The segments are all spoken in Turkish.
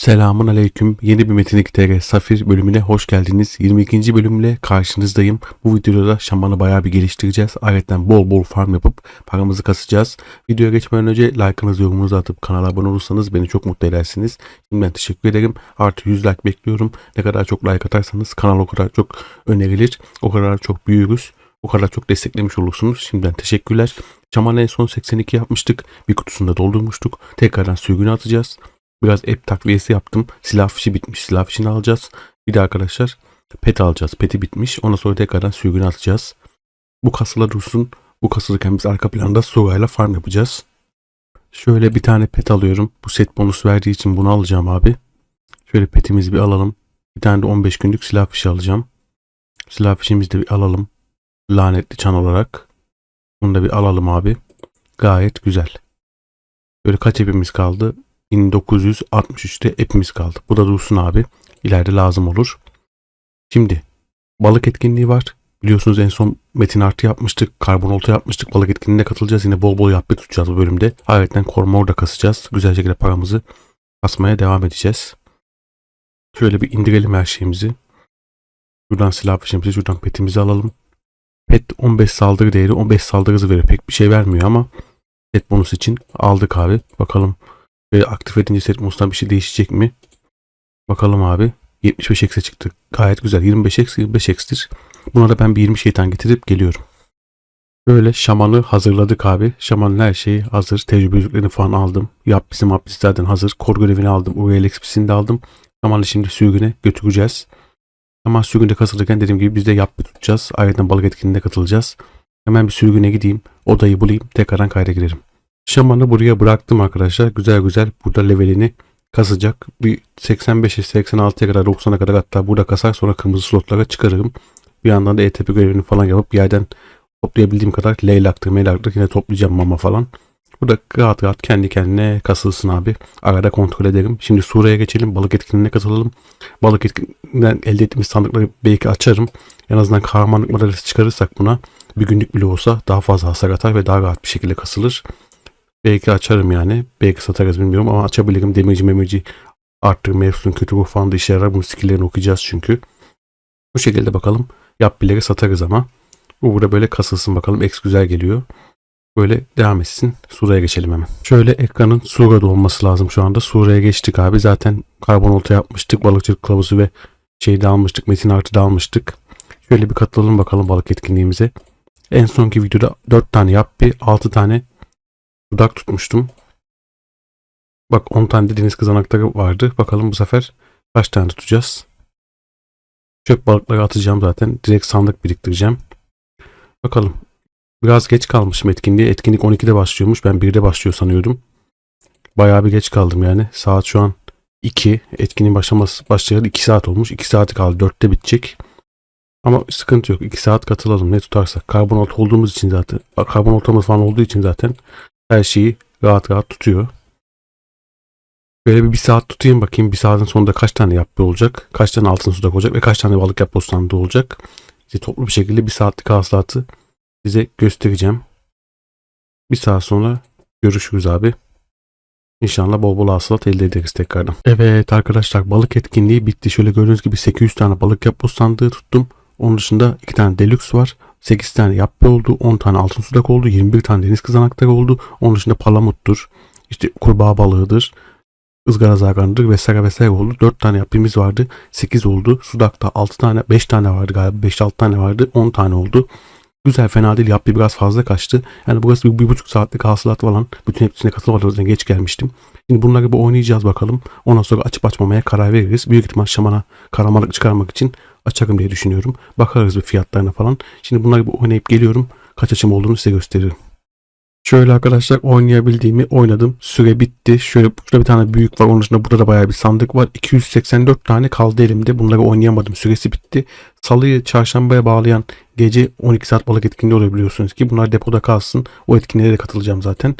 Selamun Aleyküm. Yeni bir Metin 2 TR Safir bölümüne hoş geldiniz. 22. bölümle karşınızdayım. Bu videoda da şamanı bayağı bir geliştireceğiz. Ayrıca bol bol farm yapıp paramızı kasacağız. Videoya geçmeden önce like'ınızı yorumunuzu atıp kanala abone olursanız beni çok mutlu edersiniz. Şimdiden teşekkür ederim. Artı 100 like bekliyorum. Ne kadar çok like atarsanız kanal o kadar çok önerilir. O kadar çok büyürüz. O kadar çok desteklemiş olursunuz. Şimdiden teşekkürler. Şamanı en son 82 yapmıştık. Bir kutusunda doldurmuştuk. Tekrardan sürgüne atacağız. Biraz app takviyesi yaptım. Silah fişi bitmiş. Silah fişini alacağız. Bir de arkadaşlar pet alacağız. Peti bitmiş. Ondan sonra tekrardan sürgüne atacağız. Bu kasıla dursun. Bu kasılırken biz arka planda Sora'yla farm yapacağız. Şöyle bir tane pet alıyorum. Bu set bonus verdiği için bunu alacağım abi. Şöyle petimizi bir alalım. Bir tane de 15 günlük silah fişi alacağım. Silah fişimizi de bir alalım. Lanetli çan olarak. Bunu da bir alalım abi. Gayet güzel. Böyle kaç hepimiz kaldı? 1963'te hepimiz kaldı. Bu da dursun abi. İleride lazım olur. Şimdi balık etkinliği var. Biliyorsunuz en son metin artı yapmıştık. Karbon olta yapmıştık. Balık etkinliğine katılacağız. Yine bol bol yapı tutacağız bu bölümde. Ayrıca koruma orada kasacağız. Güzel şekilde paramızı kasmaya devam edeceğiz. Şöyle bir indirelim her şeyimizi. Şuradan silah fişimizi, şuradan petimizi alalım. Pet 15 saldırı değeri 15 saldırı hızı veriyor. Pek bir şey vermiyor ama pet bonus için aldık abi. Bakalım ve aktif edince set bonus'tan bir şey değişecek mi? Bakalım abi. 75 eksi çıktı. Gayet güzel. 25 eksi 25 eksidir. Buna da ben bir 20 şeytan getirip geliyorum. Böyle şamanı hazırladık abi. Şamanın her şeyi hazır. Tecrübe yüzüklerini falan aldım. Yap bizim hapis zaten hazır. Kor görevini aldım. UL XP'sini de aldım. Şamanı şimdi sürgüne götüreceğiz. Ama sürgünde kasılırken dediğim gibi biz de yap tutacağız. Ayrıca balık etkinliğine katılacağız. Hemen bir sürgüne gideyim. Odayı bulayım. Tekrardan kayda girerim. Şamanı buraya bıraktım arkadaşlar. Güzel güzel burada levelini kasacak. Bir 85'e 86'ya kadar 90'a kadar hatta burada kasar sonra kırmızı slotlara çıkarırım. Bir yandan da ETP görevini falan yapıp yerden toplayabildiğim kadar leylaktır meylaktır yine toplayacağım mama falan. Burada rahat rahat kendi kendine kasılsın abi. Arada kontrol ederim. Şimdi Sura'ya geçelim. Balık etkinliğine katılalım. Balık etkinliğinden elde ettiğimiz sandıkları belki açarım. En azından kahramanlık madalyası çıkarırsak buna bir günlük bile olsa daha fazla hasar atar ve daha rahat bir şekilde kasılır. Belki açarım yani. Belki satarız bilmiyorum ama açabilirim. Demirci memirci arttırma, efsun, kötü ruh falan da işe yarar. Bunun skilllerini okuyacağız çünkü. Bu şekilde bakalım. Yap bileri satarız ama. Bu burada böyle kasılsın bakalım. X güzel geliyor. Böyle devam etsin. Sura'ya geçelim hemen. Şöyle ekranın Sura'da olması lazım şu anda. Sura'ya geçtik abi. Zaten karbon olta yapmıştık. Balıkçılık kılavuzu ve şeyi de almıştık. Metin artı da almıştık. Şöyle bir katılalım bakalım balık etkinliğimize. En sonki videoda 4 tane yap bir 6 tane dudak tutmuştum. Bak 10 tane de deniz kızanakları vardı. Bakalım bu sefer kaç tane tutacağız. Çöp balıkları atacağım zaten. Direkt sandık biriktireceğim. Bakalım. Biraz geç kalmışım etkinliğe. Etkinlik 12'de başlıyormuş. Ben 1'de başlıyor sanıyordum. Bayağı bir geç kaldım yani. Saat şu an 2. Etkinliğin başlaması başlayalı 2 saat olmuş. 2 saati kaldı. 4'te bitecek. Ama sıkıntı yok. 2 saat katılalım ne tutarsak. Karbon olta olduğumuz için zaten. Karbon oltamız falan olduğu için zaten her şeyi rahat rahat tutuyor. Böyle bir, bir saat tutayım bakayım bir saatin sonunda kaç tane yapı olacak, kaç tane altın sudak olacak ve kaç tane balık yapı standı olacak. İşte toplu bir şekilde bir saatlik hasılatı size göstereceğim. Bir saat sonra görüşürüz abi. İnşallah bol bol hasılat elde ederiz tekrardan. Evet arkadaşlar balık etkinliği bitti. Şöyle gördüğünüz gibi 800 tane balık yapı sandığı tuttum. Onun dışında 2 tane deluxe var. 8 tane yapı oldu. 10 tane altın sudak oldu. 21 tane deniz kızanakları oldu. Onun dışında palamuttur. İşte kurbağa balığıdır. ızgara zarganıdır vesaire vesaire oldu. 4 tane yapımız vardı. 8 oldu. Sudakta 6 tane 5 tane vardı galiba. 5-6 tane vardı. 10 tane oldu. Güzel fena değil. Yapı biraz fazla kaçtı. Yani burası bir, bir buçuk saatlik hasılat falan. Bütün hepsine katılmadan geç gelmiştim. Şimdi bunları bir oynayacağız bakalım. Ondan sonra açıp açmamaya karar veririz. Büyük ihtimal şamana karamalık çıkarmak için açarım diye düşünüyorum. Bakarız bir fiyatlarına falan. Şimdi bunları bir oynayıp geliyorum. Kaç açım olduğunu size gösteririm. Şöyle arkadaşlar oynayabildiğimi oynadım. Süre bitti. Şöyle şurada bir tane büyük var. Onun dışında burada da bayağı bir sandık var. 284 tane kaldı elimde. Bunları oynayamadım. Süresi bitti. Salıyı çarşambaya bağlayan gece 12 saat balık etkinliği oluyor biliyorsunuz ki. Bunlar depoda kalsın. O etkinliğe de katılacağım zaten.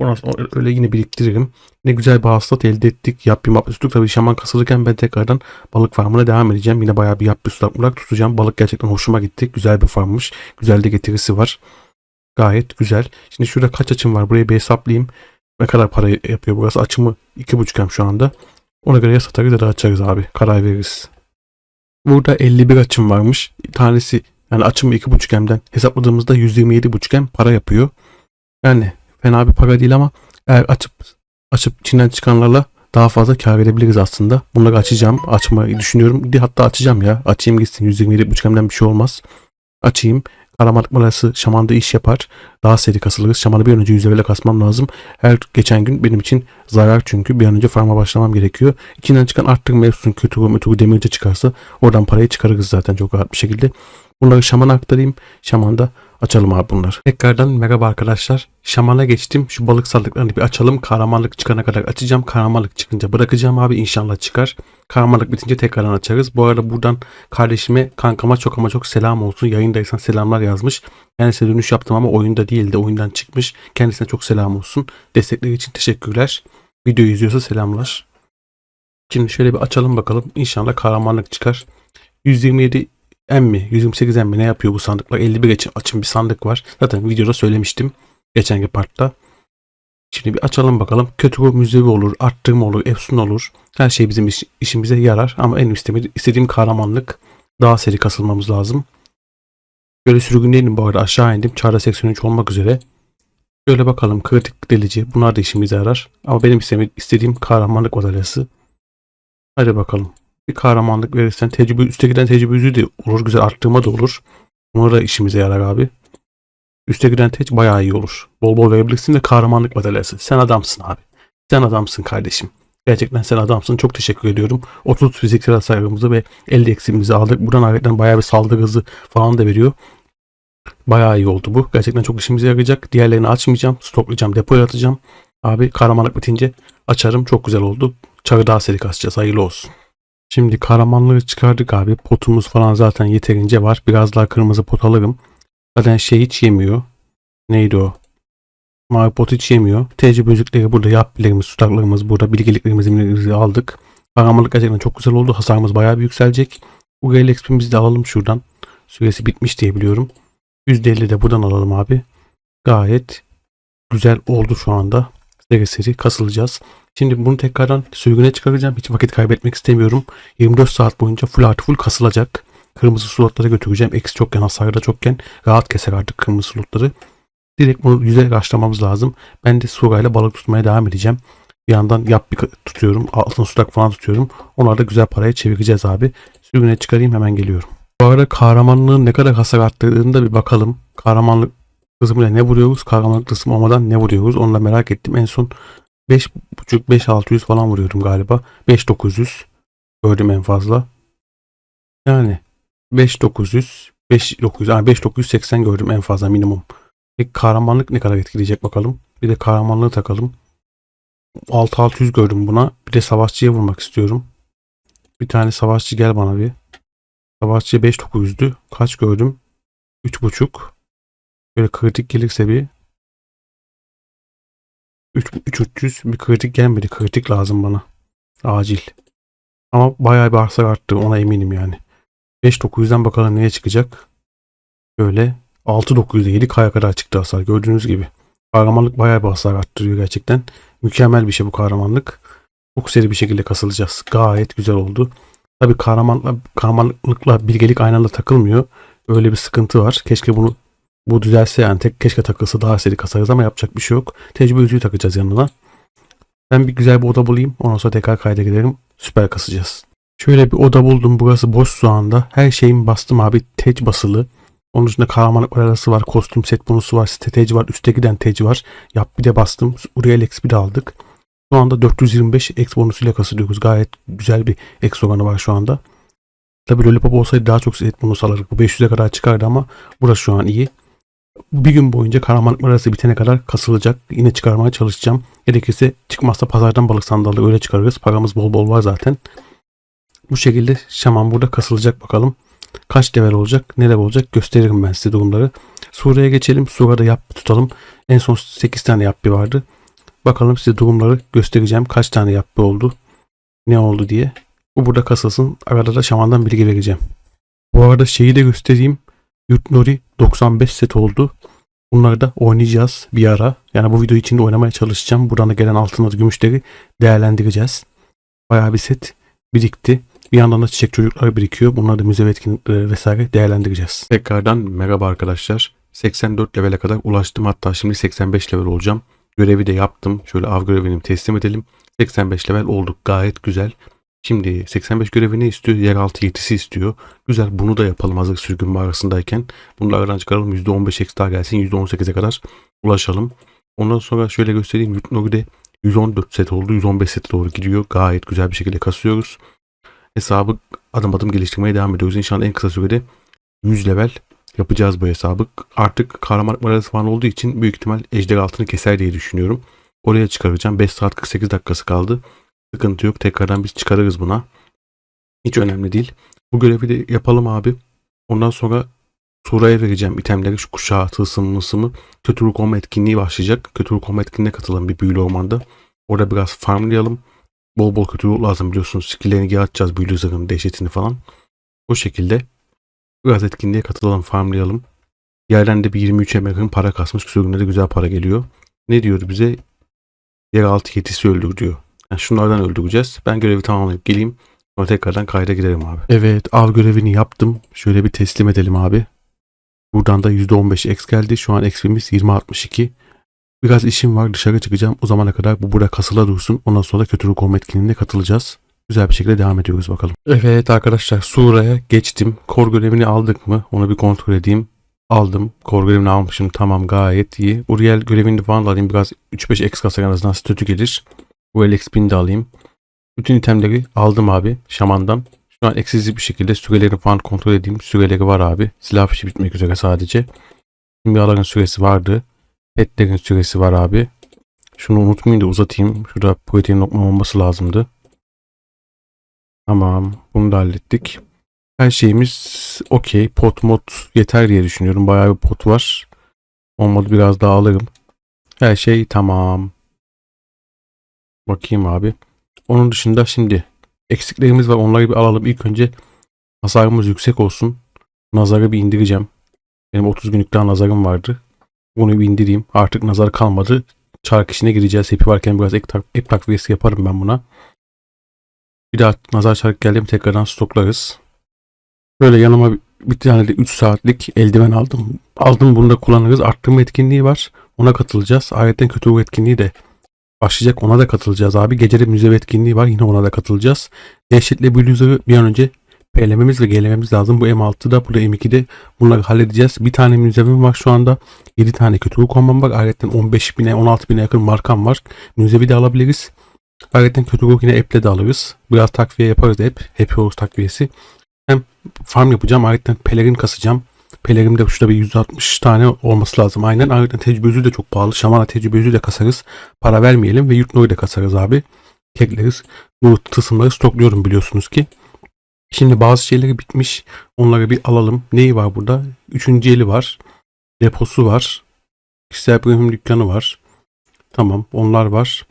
Ondan sonra öyle yine biriktiririm. Yine güzel bir hasılat elde ettik. Yapayım yapmış tuttuk. Tabii şaman kasılırken ben tekrardan balık farmına devam edeceğim. Yine bayağı bir yapmış tutmak tutacağım. Balık gerçekten hoşuma gitti. Güzel bir farmmış. Güzel de getirisi var. Gayet güzel. Şimdi şurada kaç açım var? Buraya bir hesaplayayım. Ne kadar para yapıyor burası? Açımı 2.5'em şu anda. Ona göre ya satarız ya da açarız abi. Karar veririz. Burada 51 açım varmış. Tanesi yani açımı 2.5M'den hesapladığımızda 127.5M para yapıyor. Yani fena bir para değil ama eğer açıp açıp içinden çıkanlarla daha fazla kar edebiliriz aslında. Bunları açacağım. Açmayı düşünüyorum. Hatta açacağım ya. Açayım gitsin. 127.5M'den bir şey olmaz. Açayım. Karamanlık malası şamanda iş yapar. Daha seri kasılırız. Şamanı bir an önce 100 levele kasmam lazım. Her geçen gün benim için zarar çünkü. Bir an önce farma başlamam gerekiyor. İçinden çıkan arttırma mevzusun kötü ötürü demirci çıkarsa oradan parayı çıkarırız zaten çok rahat bir şekilde. Bunları şamana aktarayım. Şamanda açalım abi bunları. Tekrardan merhaba arkadaşlar. Şamana geçtim. Şu balık sandıklarını bir açalım. Kahramanlık çıkana kadar açacağım. Kahramanlık çıkınca bırakacağım abi. İnşallah çıkar. Kahramanlık bitince tekrardan açarız. Bu arada buradan kardeşime, kankama çok ama çok selam olsun. Yayındaysan selamlar yazmış. Kendisine dönüş yaptım ama oyunda değildi. Oyundan çıkmış. Kendisine çok selam olsun. Destekleri için teşekkürler. Videoyu izliyorsa selamlar. Şimdi şöyle bir açalım bakalım. İnşallah kahramanlık çıkar. 127 M mi? 128 M mi? Ne yapıyor bu sandıklar? 51 için açın bir sandık var. Zaten videoda söylemiştim. Geçenki partta. Şimdi bir açalım bakalım. Kötü müzevi olur, arttırma olur, efsun olur. Her şey bizim iş- işimize yarar. Ama en istemedi, istediğim kahramanlık. Daha seri kasılmamız lazım. Böyle sürgünleyelim bu arada aşağı indim. Çağrı 83 olmak üzere. Şöyle bakalım kritik delici. Bunlar da işimize yarar. Ama benim istediğim kahramanlık madalyası. Hadi bakalım. Bir kahramanlık verirsen tecrübe, üste giden tecrübe de olur. Güzel arttırma da olur. Bunlar da işimize yarar abi. Üste giden tec bayağı iyi olur. Bol bol verebilirsin de kahramanlık madalyası. Sen adamsın abi. Sen adamsın kardeşim. Gerçekten sen adamsın. Çok teşekkür ediyorum. 30 fiziksel hasarımızı ve 50 eksimimizi aldık. Buradan ayrıca bayağı bir saldırı hızı falan da veriyor. Bayağı iyi oldu bu. Gerçekten çok işimize yarayacak. Diğerlerini açmayacağım. Stoklayacağım. Depoya atacağım. Abi kahramanlık bitince açarım. Çok güzel oldu. Çarı daha seri kasacağız. Hayırlı olsun. Şimdi kahramanlığı çıkardık abi. Potumuz falan zaten yeterince var. Biraz daha kırmızı pot alırım. Zaten şey hiç yemiyor. Neydi o? Mavi pot hiç yemiyor. Tecrübe yüzükleri burada. Yapbilerimiz, tutaklarımız burada. Bilgeliklerimizi aldık. Kahramanlık gerçekten çok güzel oldu. Hasarımız bayağı bir yükselecek. Gale XP'mizi de alalım şuradan. Süresi bitmiş diye biliyorum. %50 de buradan alalım abi. Gayet güzel oldu şu anda. Seri seri kasılacağız. Şimdi bunu tekrardan sürgüne çıkaracağım. Hiç vakit kaybetmek istemiyorum. 24 saat boyunca full artı full kasılacak. Kırmızı slotlara götüreceğim. Eksi çokken hasarı da çokken rahat keser artık kırmızı slotları. Direkt bunu yüze başlamamız lazım. Ben de surayla balık tutmaya devam edeceğim. Bir yandan yap bir tutuyorum. Altın sudak falan tutuyorum. Onları da güzel paraya çevireceğiz abi. Sürgüne çıkarayım hemen geliyorum. Bu arada kahramanlığın ne kadar hasar arttırdığını da bir bakalım. Kahramanlık kısmıyla ne vuruyoruz? Kahramanlık kısmı olmadan ne vuruyoruz? Onu da merak ettim. En son 5.5 5600 falan vuruyordum galiba. 5900 gördüm en fazla. Yani 5900 5900 yani 5980 gördüm en fazla minimum. Peki kahramanlık ne kadar etkileyecek bakalım. Bir de kahramanlığı takalım. 6600 gördüm buna. Bir de savaşçıya vurmak istiyorum. Bir tane savaşçı gel bana bir. Savaşçı 5900'dü. Kaç gördüm? 3.5. Böyle kritik gelirse bir 3 3300 bir kritik gelmedi. Kritik lazım bana. Acil. Ama bayağı bir hasar arttı. Ona eminim yani. 5900'den bakalım neye çıkacak. Böyle 6900'e 7K'ya kadar çıktı hasar. Gördüğünüz gibi. Kahramanlık bayağı bir hasar arttırıyor gerçekten. Mükemmel bir şey bu kahramanlık. Çok seri bir şekilde kasılacağız. Gayet güzel oldu. Tabi kahramanlıkla, kahramanlıkla bilgelik aynı anda takılmıyor. Öyle bir sıkıntı var. Keşke bunu bu düzelse yani tek keşke takılsa daha seri kasarız ama yapacak bir şey yok. Tecrübe yüzüğü takacağız yanına. Ben bir güzel bir oda bulayım. Ondan sonra tekrar kayda gidelim. Süper kasacağız. Şöyle bir oda buldum. Burası boş şu anda. Her şeyimi bastım abi. Tec basılı. Onun dışında kahramanlık arası var. Kostüm set bonusu var. Site tec var. Üste giden tec var. Yap bir de bastım. Uriel XP de aldık. Şu anda 425 X bonusuyla kasılıyoruz. Gayet güzel bir X oranı var şu anda. Tabi Lollipop olsaydı daha çok set bonus alırdık. Bu 500'e kadar çıkardı ama burası şu an iyi. Bir gün boyunca kahramanlık arası bitene kadar kasılacak. Yine çıkarmaya çalışacağım. Gerekirse çıkmazsa pazardan balık sandalı öyle çıkarırız. Paramız bol bol var zaten. Bu şekilde şaman burada kasılacak bakalım. Kaç level olacak, neler olacak gösteririm ben size durumları. Sura'ya geçelim. Sura'da yap tutalım. En son 8 tane yapbi vardı. Bakalım size durumları göstereceğim. Kaç tane yapbi oldu, ne oldu diye. Bu burada kasılsın. Arada da şamandan bilgi vereceğim. Bu arada şeyi de göstereyim. Yurtnori 95 set oldu. Bunları da oynayacağız bir ara. Yani bu video içinde oynamaya çalışacağım. Buradan da gelen altınları, gümüşleri değerlendireceğiz. bayağı bir set birikti. Bir yandan da çiçek çocuklar birikiyor. Bunları da müze ve vesaire değerlendireceğiz. Tekrardan merhaba arkadaşlar. 84 levele kadar ulaştım. Hatta şimdi 85 level olacağım. Görevi de yaptım. Şöyle av görevini teslim edelim. 85 level olduk. Gayet güzel. Şimdi 85 görevi ne istiyor? Yeraltı yetisi istiyor. Güzel bunu da yapalım hazır sürgün mağarasındayken. Bunu da aradan çıkaralım. %15 ekstra gelsin. %18'e kadar ulaşalım. Ondan sonra şöyle göstereyim. Yutnogi'de 114 set oldu. 115 sete doğru gidiyor. Gayet güzel bir şekilde kasıyoruz. Hesabı adım adım geliştirmeye devam ediyoruz. İnşallah en kısa sürede 100 level yapacağız bu hesabı. Artık kahramanlık mararası falan olduğu için büyük ihtimal ejder altını keser diye düşünüyorum. Oraya çıkaracağım. 5 saat 48 dakikası kaldı. Sıkıntı yok. Tekrardan biz çıkarırız buna. Hiç önemli değil. Bu görevi de yapalım abi. Ondan sonra Sura'ya vereceğim itemleri. Şu kuşağı, tılsım, mısımı. Kötü ruh olma etkinliği başlayacak. Kötü ruh olma etkinliğine katılalım bir büyülü ormanda. Orada biraz farmlayalım. Bol bol kötü ruh lazım biliyorsunuz. Skillerini geri atacağız büyülü zırhın dehşetini falan. O şekilde biraz etkinliğe katılalım, farmlayalım. Yerden de bir 23'e yakın para kasmış. Sürgünde de güzel para geliyor. Ne diyor bize? Yeraltı yetisi öldür diyor. Yani şunlardan öldüreceğiz. Ben görevi tamamlayıp geleyim. Sonra tekrardan kayda girerim abi. Evet av görevini yaptım. Şöyle bir teslim edelim abi. Buradan da %15 X geldi. Şu an XP'miz 20.62. Biraz işim var dışarı çıkacağım. O zamana kadar bu burada kasıla dursun. Ondan sonra kötü ruh olma etkinliğine katılacağız. Güzel bir şekilde devam ediyoruz bakalım. Evet arkadaşlar Sura'ya geçtim. Kor görevini aldık mı? Onu bir kontrol edeyim. Aldım. Kor görevini almışım. Tamam gayet iyi. Uriel görevini falan da alayım. Biraz 3-5 X kasar en azından statü gelir. Uriel XP'ni de alayım. Bütün itemleri aldım abi şamandan. Şu an eksiksiz bir şekilde süreleri falan kontrol edeyim. Süreleri var abi. Silah fişi bitmek üzere sadece. Kimyaların süresi vardı. Petlerin süresi var abi. Şunu unutmayın da uzatayım. Şurada protein lokma olması lazımdı. Tamam. Bunu da hallettik. Her şeyimiz okey. Pot mod yeter diye düşünüyorum. Bayağı bir pot var. Olmadı biraz daha alırım. Her şey tamam. Bakayım abi. Onun dışında şimdi eksiklerimiz var. Onları bir alalım. İlk önce hasarımız yüksek olsun. Nazarı bir indireceğim. Benim 30 günlük daha nazarım vardı. Bunu bir indireyim. Artık nazar kalmadı. Çark işine gireceğiz. Hepi varken biraz ek, tak ek takviyesi yaparım ben buna. Bir daha nazar çark geldi mi tekrardan stoklarız. Böyle yanıma bir, tane de 3 saatlik eldiven aldım. Aldım bunu da kullanırız. Arttırma etkinliği var. Ona katılacağız. Ayrıca kötü ruh etkinliği de başlayacak. Ona da katılacağız abi. Gecede müze etkinliği var. Yine ona da katılacağız. Dehşetle Bluzer'ı bir an önce P'lememiz ve gelememiz lazım. Bu M6'da, bu da M2'de bunları halledeceğiz. Bir tane müzevim var şu anda. 7 tane kötü kombam var. Ayrıca 15 bine, 16 bine yakın markam var. Müzevi de alabiliriz. Ayrıca kötü ruh yine app'le de alırız. Biraz takviye yaparız hep. Happy Horse takviyesi. Hem farm yapacağım. Ayrıca pelerin kasacağım. Pelerim de şurada bir 160 tane olması lazım. Aynen. Ayrıca tecrübe de çok pahalı. Şamana tecrübe de kasarız. Para vermeyelim ve yurtnoyu da kasarız abi. Tekleriz. Bu tısımları stokluyorum biliyorsunuz ki. Şimdi bazı şeyleri bitmiş. Onları bir alalım. Neyi var burada? Üçüncü eli var. Deposu var. Kişisel premium dükkanı var. Tamam onlar var.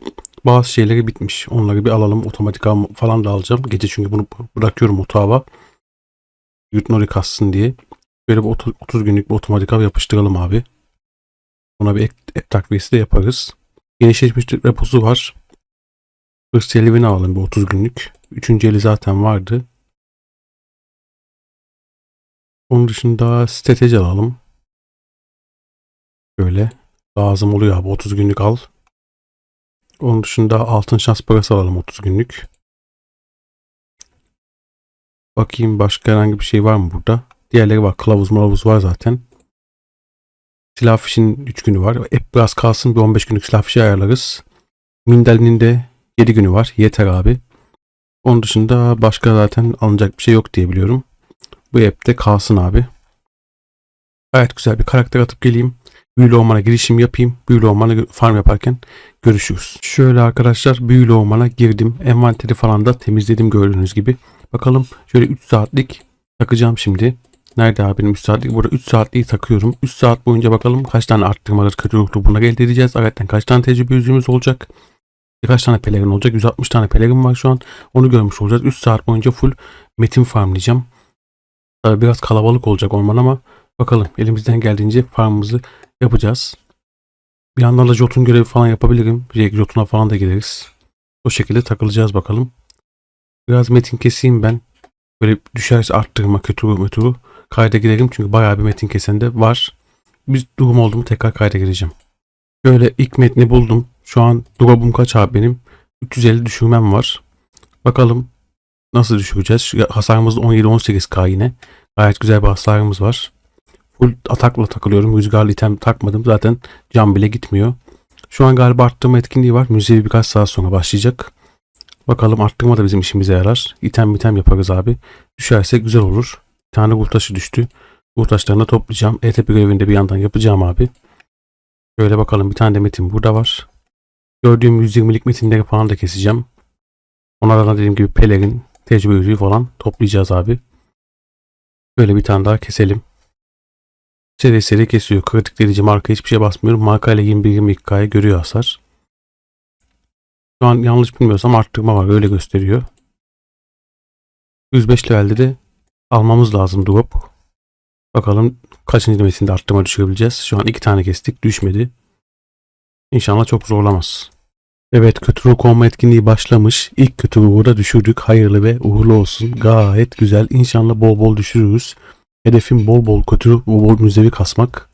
Bazı şeyleri bitmiş. Onları bir alalım. Otomatik al falan da alacağım. Gece çünkü bunu bırakıyorum otağa. Yurtnori kassın diye. Böyle bir 30, 30 günlük bir otomatik av yapıştıralım abi. Buna bir ek, takviyesi de yaparız. Genişleşmiş deposu var. Hırs elivini alalım bir 30 günlük. Üçüncü eli zaten vardı. Onun dışında strateji alalım. Böyle lazım oluyor abi 30 günlük al. Onun dışında altın şans parası alalım 30 günlük. Bakayım başka herhangi bir şey var mı burada? Diğerleri var. Kılavuz malavuz var zaten. Silah fişin 3 günü var. Hep biraz kalsın bir 15 günlük silah fişi ayarlarız. Mindal'in de 7 günü var. Yeter abi. Onun dışında başka zaten alınacak bir şey yok diye biliyorum. Bu app'te kalsın abi. Gayet güzel bir karakter atıp geleyim. Büyülü ormana girişim yapayım. Büyülü ormana farm yaparken görüşürüz. Şöyle arkadaşlar büyülü ormana girdim. Envanteri falan da temizledim gördüğünüz gibi. Bakalım şöyle 3 saatlik takacağım şimdi. Nerede abi benim 3 saatlik? Burada 3 saatliği takıyorum. 3 saat boyunca bakalım kaç tane arttırmaları ruhlu bunları elde edeceğiz. Ayrıca kaç tane tecrübe yüzüğümüz olacak. Birkaç tane pelerin olacak. 160 tane pelerin var şu an. Onu görmüş olacağız. 3 saat boyunca full metin farmlayacağım. Tabii biraz kalabalık olacak orman ama bakalım elimizden geldiğince farmımızı yapacağız. Bir yandan da Jotun görevi falan yapabilirim. Jotun'a falan da gideriz. O şekilde takılacağız bakalım. Biraz metin keseyim ben. Böyle düşerse arttırma kötü mötürü kayda girelim çünkü bayağı bir metin kesen de var. Bir durum oldu mu tekrar kayda gireceğim. Şöyle ilk metni buldum. Şu an drop'um kaç abi benim? 350 düşürmem var. Bakalım nasıl düşüreceğiz? Hasarımız 17-18k yine. Gayet güzel bir hasarımız var. Full atakla takılıyorum. Rüzgarlı item takmadım. Zaten cam bile gitmiyor. Şu an galiba arttırma etkinliği var. Müziği birkaç saat sonra başlayacak. Bakalım arttırma da bizim işimize yarar. İtem item yaparız abi. Düşerse güzel olur. Bir tane kurtaşı düştü. Kurtaşlarını toplayacağım. ETP görevini de bir yandan yapacağım abi. Şöyle bakalım bir tane de metin burada var. Gördüğüm 120'lik metinleri falan da keseceğim. Onlardan dediğim gibi pelerin, tecrübe yüzüğü falan toplayacağız abi. Böyle bir tane daha keselim. Seri seri kesiyor. Kritik delici marka hiçbir şey basmıyorum. Marka ile 21-22K'ya görüyor hasar. Şu an yanlış bilmiyorsam arttırma var. Öyle gösteriyor. 105 levelde de almamız lazım drop. Bakalım kaçıncı metinde arttırma düşürebileceğiz. Şu an iki tane kestik. Düşmedi. İnşallah çok zorlamaz. Evet kötü ruh kovma etkinliği başlamış. İlk kötü ruhu da düşürdük. Hayırlı ve uğurlu olsun. Gayet güzel. İnşallah bol bol düşürürüz. Hedefim bol bol kötü ruh, bol müzevi kasmak.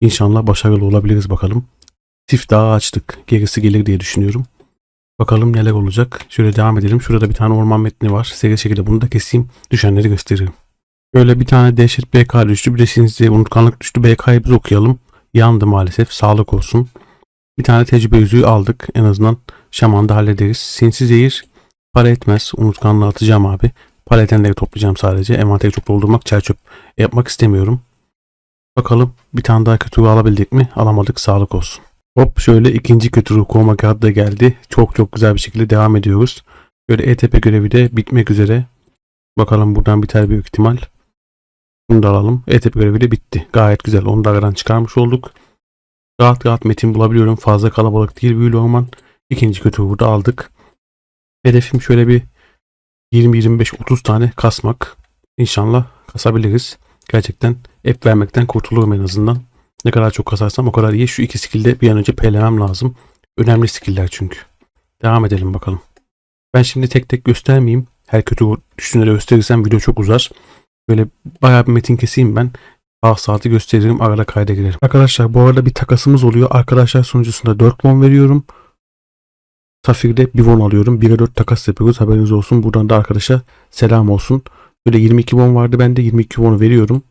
İnşallah başarılı olabiliriz bakalım. Çift daha açtık. Gerisi gelir diye düşünüyorum. Bakalım neler olacak. Şöyle devam edelim. Şurada bir tane orman metni var. Seri şekilde bunu da keseyim. Düşenleri gösteririm. Böyle bir tane dehşet BK düştü. Bir de sinsi unutkanlık düştü. BK'yı biz okuyalım. Yandı maalesef. Sağlık olsun. Bir tane tecrübe yüzüğü aldık. En azından şamanda hallederiz. Sinsi zehir para etmez. Unutkanlığı atacağım abi. Para etenleri toplayacağım sadece. Envanteri çok doldurmak, çer çöp yapmak istemiyorum. Bakalım bir tane daha kötü alabildik mi? Alamadık. Sağlık olsun. Hop şöyle ikinci kötü ruh kovma kağıdı da geldi. Çok çok güzel bir şekilde devam ediyoruz. Böyle ETP görevi de bitmek üzere. Bakalım buradan biter büyük ihtimal. Bunu da alalım. ETP görevi de bitti. Gayet güzel. Onu da aradan çıkarmış olduk. Rahat rahat metin bulabiliyorum. Fazla kalabalık değil büyülü orman. İkinci kötü ruhu da aldık. Hedefim şöyle bir 20-25-30 tane kasmak. İnşallah kasabiliriz. Gerçekten ep vermekten kurtulurum en azından. Ne kadar çok kasarsam o kadar iyi. Şu iki skill'de bir an önce peylemem lazım. Önemli skill'ler çünkü. Devam edelim bakalım. Ben şimdi tek tek göstermeyeyim. Her kötü düşünleri gösterirsem video çok uzar. Böyle bayağı bir metin keseyim ben. Ah saati gösteririm arada kayda girerim. Arkadaşlar bu arada bir takasımız oluyor. Arkadaşlar sunucusunda 4 won veriyorum. Safir'de 1 won alıyorum. 1'e 4 takas yapıyoruz. Haberiniz olsun. Buradan da arkadaşa selam olsun. Böyle 22 won vardı. Ben de 22 won'u veriyorum.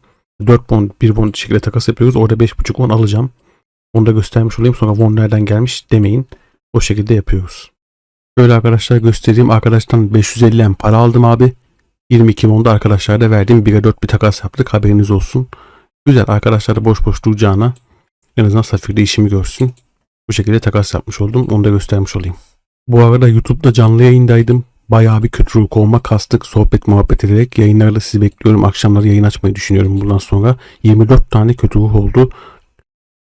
4 won 1 won şekilde takas yapıyoruz. Orada 5.5 won alacağım. Onu da göstermiş olayım. Sonra won nereden gelmiş demeyin. O şekilde yapıyoruz. Böyle arkadaşlar göstereyim. Arkadaştan 550 em para aldım abi. 22 won da arkadaşlara da verdim. 1'e 4 bir takas yaptık. Haberiniz olsun. Güzel arkadaşlar da boş boş duracağına en azından Safir'de işimi görsün. Bu şekilde takas yapmış oldum. Onu da göstermiş olayım. Bu arada YouTube'da canlı yayındaydım. Bayağı bir kötü ruh olma kastık. Sohbet muhabbet ederek yayınlarda sizi bekliyorum. Akşamları yayın açmayı düşünüyorum bundan sonra. 24 tane kötü ruh oldu.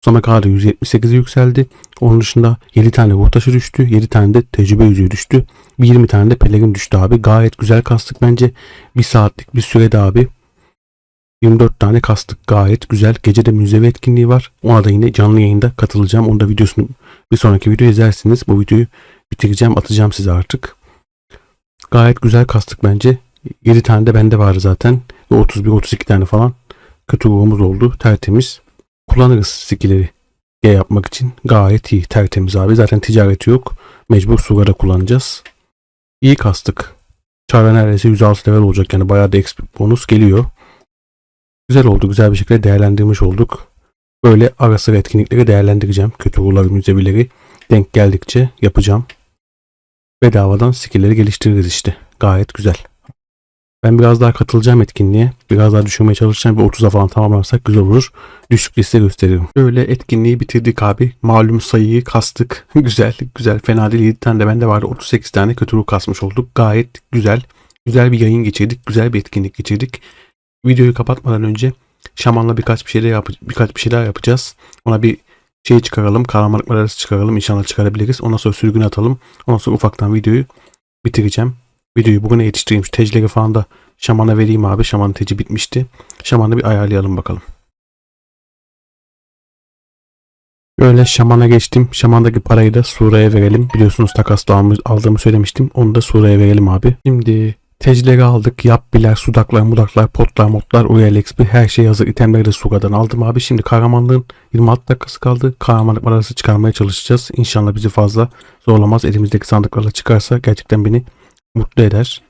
Sonra kadar 178'e yükseldi. Onun dışında 7 tane ruh taşı düştü. 7 tane de tecrübe yüzüğü düştü. Bir 20 tane de pelerin düştü abi. Gayet güzel kastık bence. Bir saatlik bir sürede abi. 24 tane kastık gayet güzel. Gece de müzevi etkinliği var. Ona da yine canlı yayında katılacağım. Onu da videosunu bir sonraki video izlersiniz. Bu videoyu bitireceğim atacağım size artık. Gayet güzel kastık bence. 7 tane de bende var zaten. Ve 31-32 tane falan kötü ruhumuz oldu. Tertemiz. Kullanırız skilleri G yapmak için. Gayet iyi. Tertemiz abi. Zaten ticareti yok. Mecbur Sugar'a kullanacağız. İyi kastık. Çare neredeyse 106 level olacak. Yani bayağı da XP bonus geliyor. Güzel oldu. Güzel bir şekilde değerlendirmiş olduk. Böyle ara sıra etkinlikleri değerlendireceğim. Kötü ruhlar, müzevileri denk geldikçe yapacağım. Bedavadan skillleri geliştiririz işte. Gayet güzel. Ben biraz daha katılacağım etkinliğe. Biraz daha düşürmeye çalışacağım. Bir 30'a falan tamamlarsak güzel olur. Düşük liste gösteririm. Böyle etkinliği bitirdik abi. Malum sayıyı kastık. güzel. Güzel. Fena değil. 7 tane de bende vardı. 38 tane kötü ruh kasmış olduk. Gayet güzel. Güzel bir yayın geçirdik. Güzel bir etkinlik geçirdik. Videoyu kapatmadan önce Şaman'la birkaç bir şey daha yap birkaç bir şey daha yapacağız. Ona bir şey çıkaralım. Kahramanlıklar arası çıkaralım. İnşallah çıkarabiliriz. Ondan sonra sürgün atalım. Ondan sonra ufaktan videoyu bitireceğim. Videoyu bugüne yetiştireyim. Şu tecileri falan da Şaman'a vereyim abi. Şaman'ın teci bitmişti. Şaman'ı bir ayarlayalım bakalım. Böyle şamana geçtim. Şamandaki parayı da Sura'ya verelim. Biliyorsunuz takasla aldığımı söylemiştim. Onu da Sura'ya verelim abi. Şimdi tecileri aldık. Yap biler, sudaklar, mudaklar, potlar, modlar, Royal XP her şey hazır. İtemleri de Sura'dan aldım abi. Şimdi kahramanlığın 26 dakikası kaldı. Kahramanlık arası çıkarmaya çalışacağız. İnşallah bizi fazla zorlamaz. Elimizdeki sandıklarla çıkarsa gerçekten beni mutlu eder.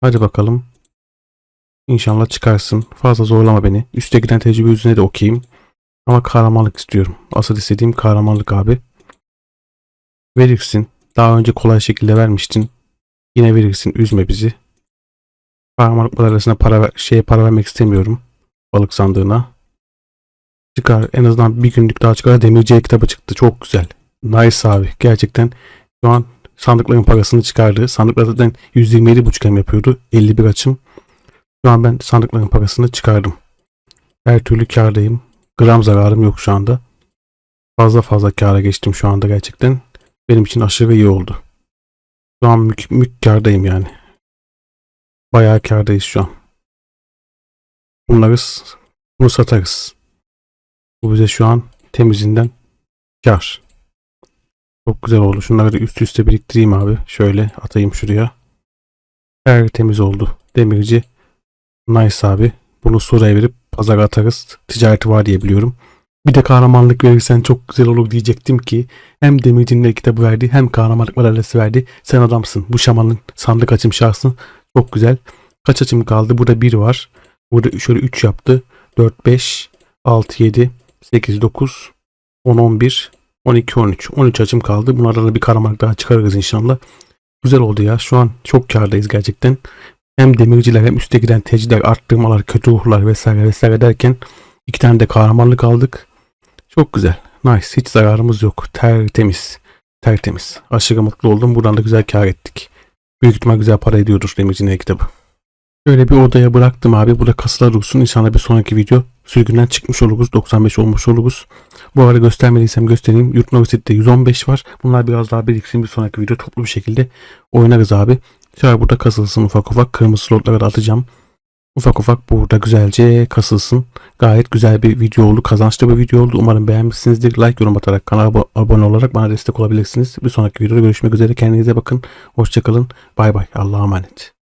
Hadi bakalım. İnşallah çıkarsın. Fazla zorlama beni. Üste giden tecrübe yüzüne de okuyayım. Ama kahramanlık istiyorum. Asıl istediğim kahramanlık abi. Verirsin. Daha önce kolay şekilde vermiştin. Yine verirsin. Üzme bizi. Kahramanlıklar arasında para şeye para vermek istemiyorum. Balık sandığına. Çıkar. En azından bir günlük daha çıkar. Demirciye kitabı çıktı. Çok güzel. Nice abi. Gerçekten şu an sandıkların parasını çıkardı. Sandıklar zaten 127.5 hem yapıyordu. 51 açım. Şu an ben sandıkların parasını çıkardım. Her türlü kârdayım. Gram zararım yok şu anda. Fazla fazla kâra geçtim şu anda gerçekten. Benim için aşırı iyi oldu. Şu an mük, mük kârdayım yani. Bayağı kârdayız şu an. Bunları bunu satarız. Bu bize şu an temizinden kâr. Çok güzel oldu. Şunları da üst üste biriktireyim abi. Şöyle atayım şuraya. Her temiz oldu. Demirci. Nice abi. Bunu Sura'ya verip pazara atarız. Ticareti var diye biliyorum. Bir de kahramanlık verirsen çok güzel olur diyecektim ki hem demircinin kitabı verdi hem kahramanlık madalyası verdi. Sen adamsın. Bu şamanın sandık açım şahsın. Çok güzel. Kaç açım kaldı? Burada 1 var. Burada şöyle 3 yaptı. 4, 5, 6, 7, 8, 9, 10, 11, 12, 13. 13 açım kaldı. Bunlardan da bir kahramanlık daha çıkarırız inşallah. Güzel oldu ya. Şu an çok kârdayız gerçekten hem demirciler hem üste giden teciler, arttırmalar, kötü ruhlar vesaire vesaire derken iki tane de kahramanlık aldık. Çok güzel. Nice. Hiç zararımız yok. Tertemiz. Tertemiz. Aşırı mutlu oldum. Buradan da güzel kar ettik. Büyük ihtimal güzel para ediyordur demircinin kitabı. Şöyle bir odaya bıraktım abi. Burada kasılar dursun. İnşallah bir sonraki video sürgünden çıkmış oluruz. 95 olmuş oluruz. Bu arada göstermediysem göstereyim. Yurt Novisit'te 115 var. Bunlar biraz daha biriksin. Bir sonraki video toplu bir şekilde oynarız abi. Şöyle burada kasılsın ufak ufak. Kırmızı slotlara da atacağım. Ufak ufak burada güzelce kasılsın. Gayet güzel bir video oldu. Kazançlı bir video oldu. Umarım beğenmişsinizdir. Like, yorum atarak kanala abo- abone olarak bana destek olabilirsiniz. Bir sonraki videoda görüşmek üzere. Kendinize bakın. Hoşçakalın. Bay bay. Allah'a emanet.